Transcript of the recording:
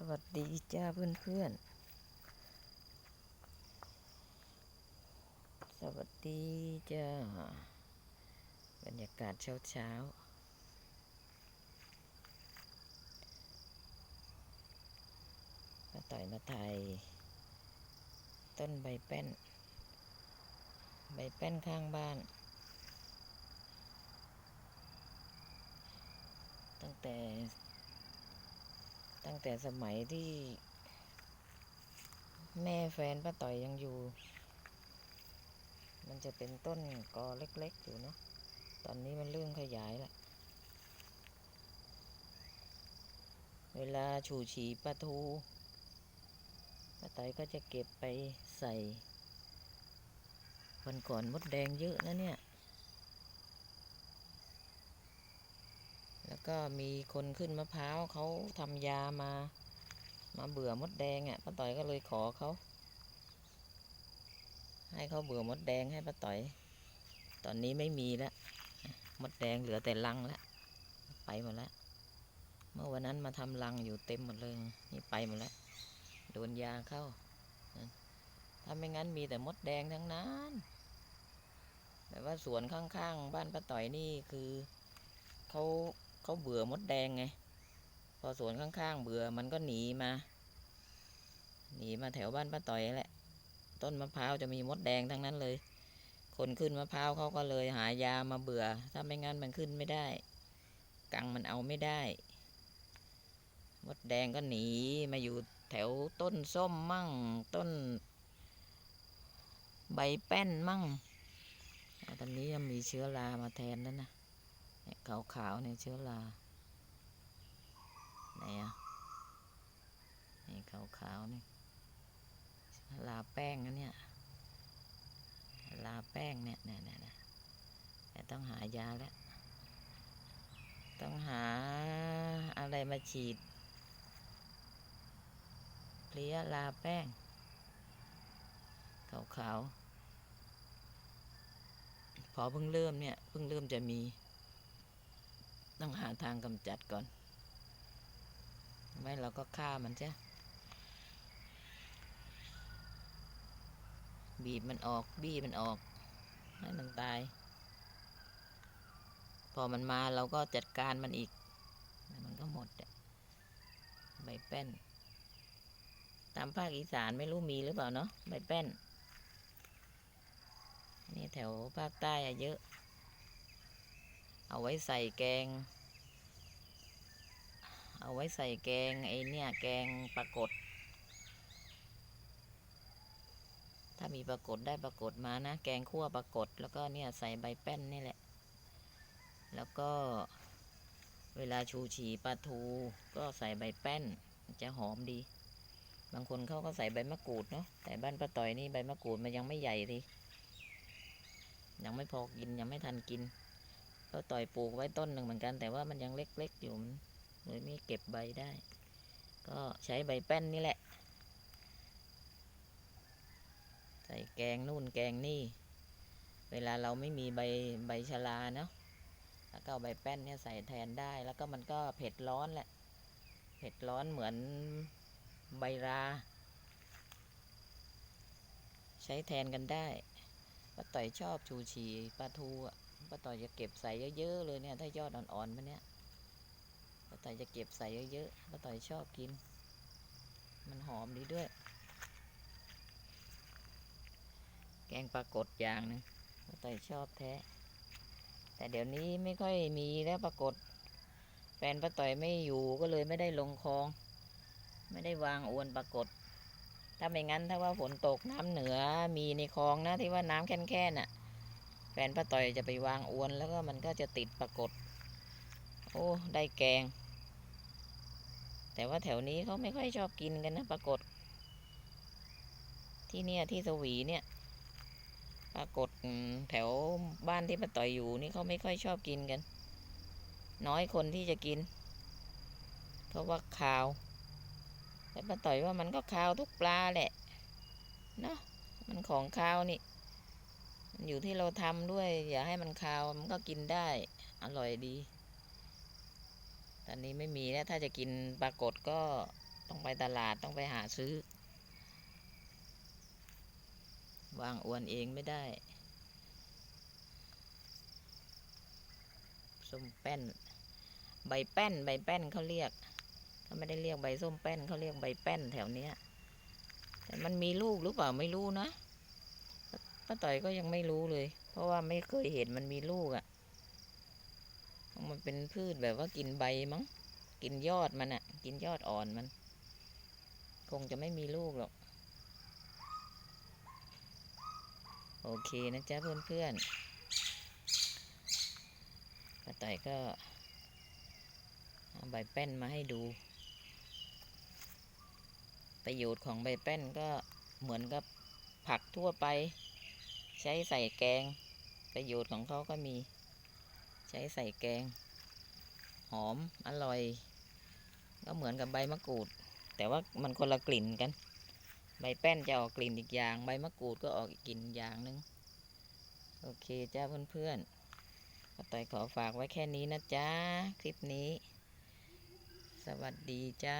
สวัสดีจ้าเพื่อนเพื่อนๆสวัสดีจ้าบรรยากาศเช้าเช้าๆมาต่อยมาไทย ต้นใบแป้น ใบแป้นข้างบ้าน ตั้งแต่ ตั้ งแต่สมัยที่ แม่แฟนป้าต่อยยังอยู่ มันจะเป็นต้นกอเล็กๆอยู่เนาะตอนนี้มันเริ่มขยายล้วเวลาฉูฉีปลาทูป้าต่อยก็จะเก็บไปใส่วันก่อนมดแดงเยอะนะเนี่ย แล้วก็มีคนขึ้นมะพร้าวเขาทำยามา มาเบื่อมดแดงอะป้าต่อยก็เลยขอเขาให้เขาเบื่อมดแดงให้ป้าต่อย ตอนนี้ไม่มีแล้วมดแดงเหลือแต่รังแล้วไปหมดแล้วเมื่อวันนั้นมาทำรังอยู่เต็มหมดเลย นี่ไปหมดแล้วโดนยาเข้าถ้าไม่งั้นมีแต่มดแดงทั้งนั้นแต่ว่าสวนข้างๆ บ้านป้าต่อยนี่คือเขา เขาเบื่อมดแดงไง พอสวนข้างๆ เบื่อมันก็หนีมา หนีมาแถวบ้านป้าต่อยแหละ ต้นมะพร้าวจะมีมดแดงทั้งนั้นเลย คนขึ้นมะพร้าวเขาก็เลยหายามาเบื่อ ถ้าไม่งั้นมันขึ้นไม่ได้ กังมันเอาไม่ได้ มดแดงก็หนีมาอยู่แถวต้นส้มมั่ง ต้น ใบแป้นมั่งตอนนี้ยังมีเชื้อรามาแทนแล้วนะ ขาวๆเนี่ยเชื้อราไหนอะนี่ขาวๆนี่ลาแป้งนะเนี่ย ลาแป้งเนี่ยเนี่ยเนี่ยเนี่ยแต่ต้องหายาแล้ว ต้องหาอะไรมาฉีดเพลี้ยลาแป้งขาวๆพอเพิ่งเริ่มเนี่ย เพิ่งเริ่มจะมี ต้องหาทางกำจัดก่อน ไม่เราก็ฆ่ามันใช่บีบมันออก บี้มันออก ให้มันตาย พอมันมาเราก็จัดการมันอีก มันก็หมดอะใบแป้น ตามภาคอีสานไม่รู้มีหรือเปล่าเนาะใบแป้น นี่แถวภาคใต้อะเยอะ เอาไว้ใส่แกง เอาไว้ใส่แกงไอ้เนี่ยแกงปลากดถ้ามีปลากดได้ปลากดมานะ แกงคั่วปลากดแล้วก็เนี่ยใส่ใบแป้นนี่แหละ แล้วก็เวลาชูชีปลาทูก็ใส่ใบแป้นจะหอมดี บางคนเขาก็ใส่ใบมะกรูดเนาะแต่บ้านป้าต่อยนี่ใบมะกรูดมันยังไม่ใหญ่ทียังไม่พอกินยังไม่ทันกิน ก็ต่อยปลูกไว้ต้นหนึ่งเหมือนกัน แต่ว่ามันยังเล็กๆอยู่มันเลยไม่เก็บใบได้ ก็ใช้ใบแป้นนี่แหละ ใส่แกงนู่นแกงนี่ เวลาเราไม่มีใบใบชะลาเนาะแล้วก็ใบแป้นเนี่ยใส่แทนได้ แล้วก็มันก็เผ็ดร้อนแหละ เผ็ดร้อนเหมือนใบรา ใช้แทนกันได้ป้าต่อยชอบชูชีปลาทูอะ ป้าต่อยจะเก็บใส่เยอะๆเลยเนี่ย ถ้ายอดอ่อนๆมาเนี่ยป้าต่อยจะเก็บใส่เยอะๆป้าต่อยชอบกิน มันหอมดีด้วย แกงปลากดอย่างหนึงป้าต่อยชอบแท้ แต่เดี๋ยวนี้ไม่ค่อยมีแล้วปรากฏแฟนป้าต่อยไม่อยู่ก็เลยไม่ได้ลงคลอง ไม่ได้วางอวนปรากฏ ถ้าไม่งั้นถ้าว่าฝนตกน้ำเหนือมีในคลองนะที่ว่าน้ำแค่นๆน่ะ ฟนป้าต่อยจะไปวางอวนแล้วก็มันก็จะติดปรากฏ โอ้ได้แกง แต่ว่าแถวนี้เขาไม่ค่อยชอบกินกันนะปรากฏ ที่เนี่ยที่สวีเนี่ย ปรากฏแถวบ้านที่ป้าต่อยอยู่นี่เขาไม่ค่อยชอบกินกัน น้อยคนที่จะกิน เพราะว่าคาวแต่ป้าต่อยว่ามันก็คาวทุกปลาแหละเนาะมันของคาวนี่ อยู่ที่เราทำด้วย อย่าให้มันคาวมันก็กินได้ อร่อยดี ตอนนี้ไม่มีแล้วถ้าจะกินปรากฏก็ต้องไปตลาดต้องไปหาซื้อ วางอวนเองไม่ได้ส้มแป้น ใบแป้น ใบแป้นเขาเรียกเขาไม่ได้เรียกใบส้มแป้นเขาเรียกใบแป้นแถวเนี้ยแต่มันมีลูกหรือเปล่าไม่รู้นะ ป้าต่อยก็ยังไม่รู้เลย เพราะว่าไม่เคยเห็นมันมีลูกอะ่ะ มันเป็นพืชแบบว่ากินใบมั้ง กินยอดมันอะ่ะ กินยอดอ่อนมัน คงจะไม่มีลูกหรอก โอเคนะจ๊ะเพื่อนๆป้าต่อยก็เอาใบแป้นมาให้ดู ประโยชน์ของใบแป้นก็เหมือนกับผักทั่วไป ใช้ใส่แกง ประโยชน์ของเขาก็มี ใช้ใส่แกง หอมอร่อย ก็เหมือนกับใบมะกรูด แต่ว่ามันคนละกลิ่นกัน ใบแป้นจะออกกลิ่นอีกอย่าง ใบมะกรูดก็ออกอีกกลิ่นอย่างหนึง โอเคจ้าเพื่อนๆก็ต่อยขอฝากไว้แค่นี้นะจ๊ะคลิปนี้ สวัสดีจ้า